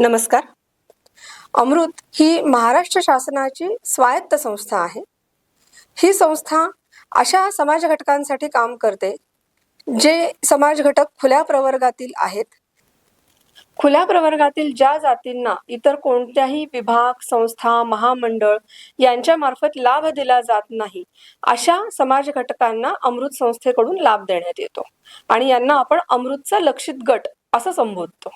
नमस्कार. अमृत ही महाराष्ट्र शासनाची स्वायत्त संस्था आहे. ही संस्था अशा समाज घटकांसाठी काम करते जे समाज घटक खुल्या प्रवर्गातील आहेत. खुल्या प्रवर्गातील ज्या जातींना इतर कोणत्याही विभाग संस्था महामंडळ यांच्या मार्फत लाभ दिला जात नाही अशा समाज घटकांना अमृत संस्थेकडून लाभ देण्यात येतो. आणि यांना आपण अमृतचा लक्षित गट असं संबोधतो.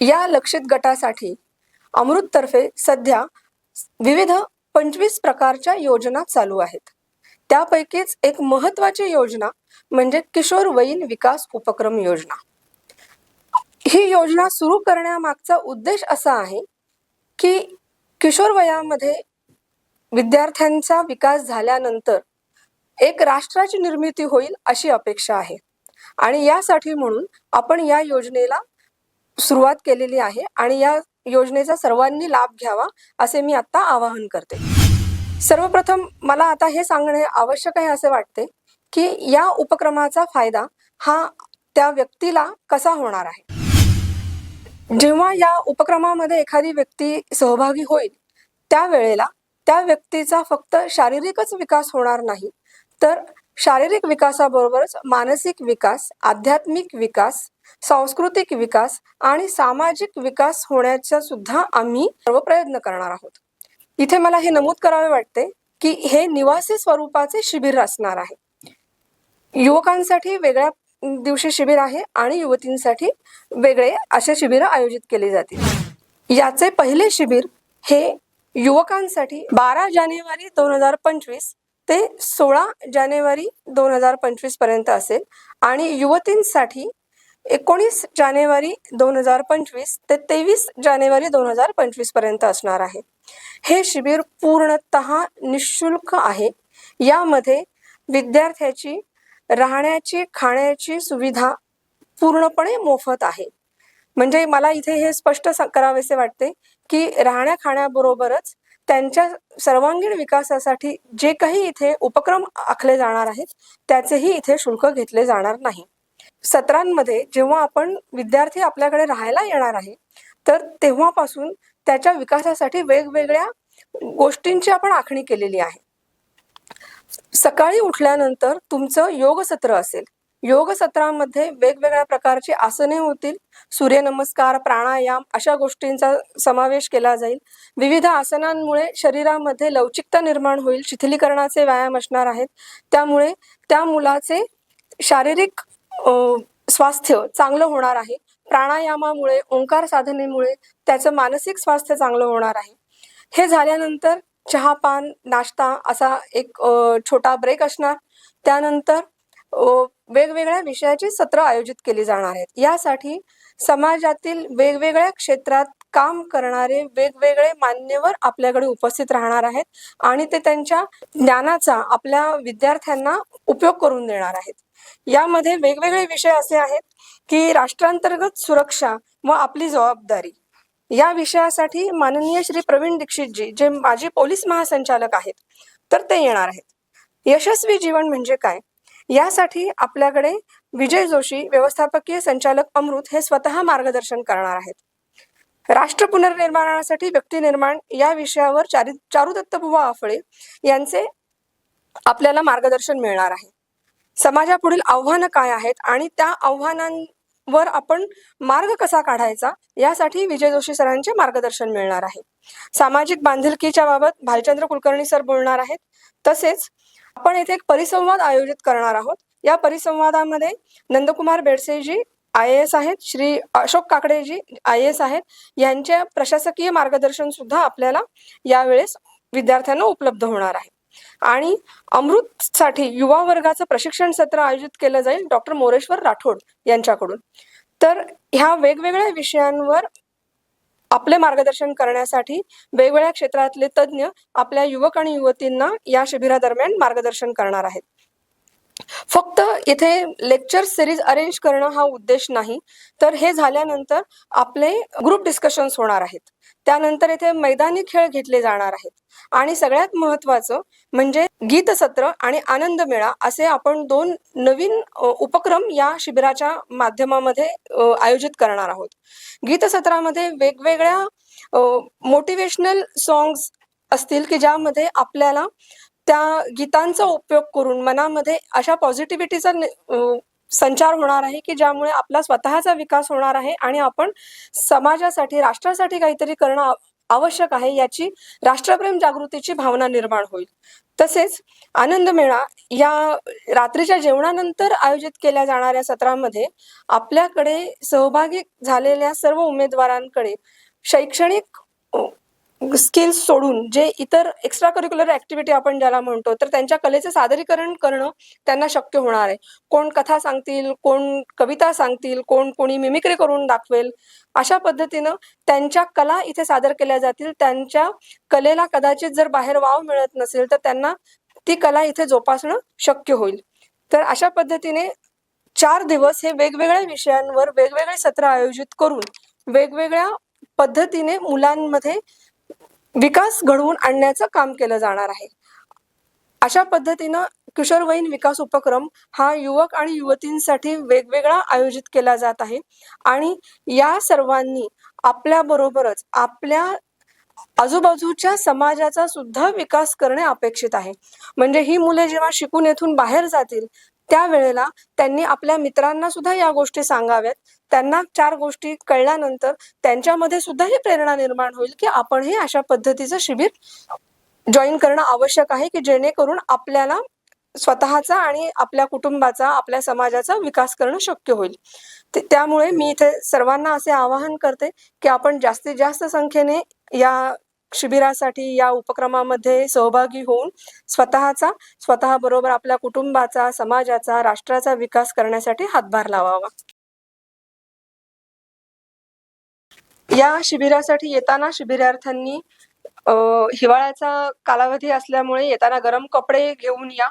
या लक्षित गटासाठी अमृततर्फे सध्या विविध पंचवीस प्रकारच्या योजना चालू आहेत. त्यापैकीच एक महत्वाची योजना म्हणजे किशोरवयीन विकास उपक्रम योजना. ही योजना सुरू करण्यामागचा उद्देश असा आहे की किशोर वयामध्ये विद्यार्थ्यांचा विकास झाल्यानंतर एक राष्ट्राची निर्मिती होईल अशी अपेक्षा आहे. आणि यासाठी म्हणून आपण या योजनेला सुरुवात केलेली आहे आणि या योजनेचा सर्वांनी लाभ घ्यावा असे मी आत्ता आवाहन करते. सर्वप्रथम मला आता हे सांगणे आवश्यक आहे असे वाटते की या उपक्रमाचा फायदा हा त्या व्यक्तीला कसा होणार आहे. जेव्हा या उपक्रमामध्ये एखादी व्यक्ती सहभागी होईल त्यावेळेला त्या व्यक्तीचा फक्त शारीरिकच विकास होणार नाही तर शारीरिक विकासाबरोबरच मानसिक विकास आध्यात्मिक विकास सांस्कृतिक विकास आणि सामाजिक विकास होण्याचा सुद्धा आम्ही सर्व प्रयत्न करणार आहोत. इथे मला हे नमूद करावे वाटते की हे निवासी स्वरूपाचे शिबिर असणार आहे. युवकांसाठी वेगळ्या दिवशी शिबिर आहे आणि युवतींसाठी वेगळे असे शिबिर आयोजित केले जातील. याचे पहिले शिबिर हे युवकांसाठी बारा जानेवारी दोन हजार पंचवीस ते सोळा जानेवारी दोन हजार पंचवीसपर्यंत असेल. आणि युवतींसाठी एकोणीस जानेवारी दोन हजार पंचवीस ते तेवीस जानेवारी दोन हजार पंचवीसपर्यंत असणार आहे. हे शिबिर पूर्णतः निशुल्क आहे. यामध्ये विद्यार्थ्याची राहण्याची खाण्याची सुविधा पूर्णपणे मोफत आहे. म्हणजे मला इथे हे स्पष्ट करावेसे वाटते की राहण्या खाण्याबरोबरच त्यांच्या सर्वांगीण विकासासाठी जे काही इथे उपक्रम आखले जाणार आहेत त्याचेही इथे शुल्क घेतले जाणार नाही. सत्रांमध्ये जेव्हा आपण विद्यार्थी आपल्याकडे राहायला येणार आहे तर तेव्हापासून त्याच्या विकासासाठी वेगवेगळ्या गोष्टींची आपण आखणी केलेली आहे. सकाळी उठल्यानंतर तुमचं योग सत्र असेल योग सत्रामध्ये वेगवेगळ्या प्रकारची आसने होतील. सूर्यनमस्कार प्राणायाम अशा गोष्टींचा समावेश केला जाईल. विविध आसनांमुळे शरीरामध्ये लवचिकता निर्माण होईल. शिथिलीकरणाचे व्यायाम असणार आहेत. त्यामुळे त्या मुलाचे शारीरिक स्वास्थ्य चांगलं होणार आहे. प्राणायामामुळे ओंकार साधनेमुळे त्याचं मानसिक स्वास्थ्य चांगलं होणार आहे. हे झाल्यानंतर चहा पान नाश्ता असा एक छोटा ब्रेक असणार. त्यानंतर वेगवेगळ्या विषयाची सत्र आयोजित केली जाणार आहेत. यासाठी समाजातील वेगवेगळ्या क्षेत्रात काम करणारे वेगवेगळे मान्यवर आपल्याकडे उपस्थित राहणार आहेत आणि ते त्यांच्या ज्ञानाचा आपल्या विद्यार्थ्यांना उपयोग करून देणार आहेत. यामध्ये वेगवेगळे विषय असे आहेत की राष्ट्रांतर्गत सुरक्षा व आपली जबाबदारी. या विषयासाठी माननीय श्री प्रवीण दीक्षितजी जे माजी पोलीस महासंचालक आहेत तर ते येणार आहेत. यशस्वी जीवन म्हणजे काय? यासाठी आपल्याकडे विजय जोशी व्यवस्थापकीय संचालक अमृत हे स्वतः मार्गदर्शन करणार आहेत. राष्ट्र पुनर्निर्माणासाठी व्यक्ती निर्माण या विषयावर चारी चारुदत्त बुवा आफळे यांचे आपल्याला मार्गदर्शन मिळणार आहे. समाजापुढील आव्हानं काय आहेत आणि त्या आव्हानांवर आपण मार्ग कसा काढायचा यासाठी विजय जोशी सरांचे मार्गदर्शन मिळणार आहे. सामाजिक बांधिलकीच्या बाबत भालचंद्र कुलकर्णी सर बोलणार आहेत. तसेच आपण येथे एक परिसंवाद आयोजित करणार आहोत. या परिसंवादामध्ये नंदकुमार बेडसेजी आय एस आहेत श्री अशोक काकडेजी आय एस आहेत. यांच्या प्रशासकीय मार्गदर्शन सुद्धा आपल्याला यावेळेस विद्यार्थ्यांना उपलब्ध होणार आहे. आणि अमृतसाठी युवा वर्गाचं प्रशिक्षण सत्र आयोजित केलं जाईल डॉक्टर मोरेश्वर राठोड यांच्याकडून. तर ह्या वेगवेगळ्या विषयांवर आपले मार्गदर्शन करण्यासाठी वेगवेगळ्या क्षेत्रातले तज्ज्ञ आपल्या युवक आणि युवतींना या शिबिरादरम्यान मार्गदर्शन करणार आहेत. इथे लेक्चर सिरीज अरेंज करणं हा उद्देश नाही. तर हे झाल्यानंतर आपले ग्रुप डिस्कशन्स होणार आहेत. त्यानंतर इथे मैदानी खेळ घेतले जाणार आहेत. आणि सगळ्यात महत्वाचं म्हणजे गीतसत्र आणि आनंद मेळा असे आपण दोन नवीन उपक्रम या शिबिराच्या माध्यमामध्ये आयोजित करणार आहोत. गीतसत्रामध्ये वेगवेगळ्या मोटिवेशनल सॉंग्स असतील की ज्यामध्ये आपल्याला त्या गीतांचा उपयोग करून मनामध्ये अशा पॉझिटिव्हिटीचा संचार होणार आहे की ज्यामुळे आपला स्वतःचा विकास होणार आहे आणि आपण समाजासाठी राष्ट्रासाठी काहीतरी करणं आवश्यक आहे याची राष्ट्रप्रेम जागृतीची भावना निर्माण होईल. तसेच आनंद मेळा या रात्रीच्या जेवणानंतर आयोजित केल्या जाणाऱ्या सत्रामध्ये आपल्याकडे सहभागी झालेल्या सर्व उमेदवारांकडे शैक्षणिक स्किल्स सोडून जे इतर एक्स्ट्रा करिक्युलर ऍक्टिव्हिटी आपण ज्याला म्हणतो तर त्यांच्या कलेचे सादरीकरण करणं त्यांना शक्य होणार आहे. कोण कथा सांगतील कोण कविता सांगतील कोण कोणी मिमिक्री करून दाखवेल अशा पद्धतीनं त्यांच्या कला इथे सादर केल्या जातील. त्यांच्या कलेला कदाचित जर बाहेर वाव मिळत नसेल तर त्यांना ती कला इथे जोपासणं शक्य होईल. तर अशा पद्धतीने चार दिवस हे वेगवेगळ्या विषयांवर वेगवेगळे सत्र आयोजित करून वेगवेगळ्या पद्धतीने मुलांमध्ये विकास घडवून आणण्याचं काम केलं जाणार आहे. अशा पद्धतीनं किशोरवयीन विकास उपक्रम हा युवक आणि युवतींसाठी वेगवेगळा आयोजित केला जात आहे. आणि या सर्वांनी आपल्या बरोबरच आपल्या आजूबाजूच्या समाजाचा सुद्धा विकास करणे अपेक्षित आहे. म्हणजे ही मुले जेव्हा शिकून येथून बाहेर जातील त्यावेळेला त्यांनी आपल्या मित्रांना सुद्धा या गोष्टी सांगाव्यात. त्यांना चार गोष्टी कळल्यानंतर त्यांच्यामध्ये सुद्धा ही प्रेरणा निर्माण होईल की आपण हे अशा पद्धतीचं शिबिर जॉईन करणं आवश्यक आहे की जेणेकरून आपल्याला स्वतःचा आणि आपल्या कुटुंबाचा आपल्या समाजाचा विकास करणं शक्य होईल. त्यामुळे मी इथे सर्वांना असे आवाहन करते की आपण जास्तीत जास्त संख्येने या शिबिरासाठी या उपक्रमामध्ये सहभागी होऊन स्वतःचा स्वतः बरोबर आपल्या कुटुंबाचा समाजाचा राष्ट्राचा विकास करण्यासाठी हातभार लावावा. या शिबिरासाठी येताना शिबिरार्थ्यांनी हिवाळ्याचा कालावधी असल्यामुळे येताना गरम कपडे घेऊन या.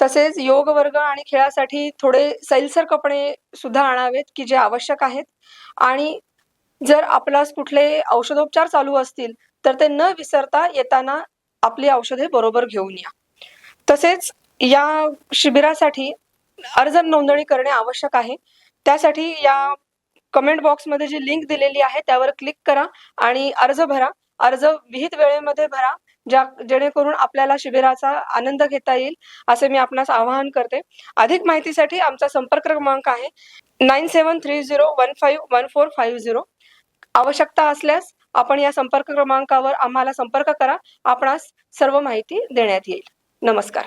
तसेच योग वर्ग आणि खेळासाठी थोडे सैलसर कपडे सुद्धा आणावेत की जे आवश्यक आहेत. आणि जर आपला कुठले औषधोपचार चालू असतील तर ते न विसरता येताना आपली औषधे बरोबर घेऊन या. तसेच या शिबिरासाठी अर्ज नोंदणी करणे आवश्यक आहे. त्यासाठी या कमेंट बॉक्समध्ये जी लिंक दिलेली आहे त्यावर क्लिक करा आणि अर्ज भरा. अर्ज विहित वेळेमध्ये भरा ज्या जेणेकरून आपल्याला शिबिराचा आनंद घेता येईल असे मी आपणास आवाहन करते. अधिक माहितीसाठी आमचा संपर्क क्रमांक आहे nine seven three zero one five one four five zero. आवश्यकता असल्यास आपण या संपर्क क्रमांकावर आम्हाला संपर्क करा. आपणास सर्व माहिती देण्यात येईल. नमस्कार.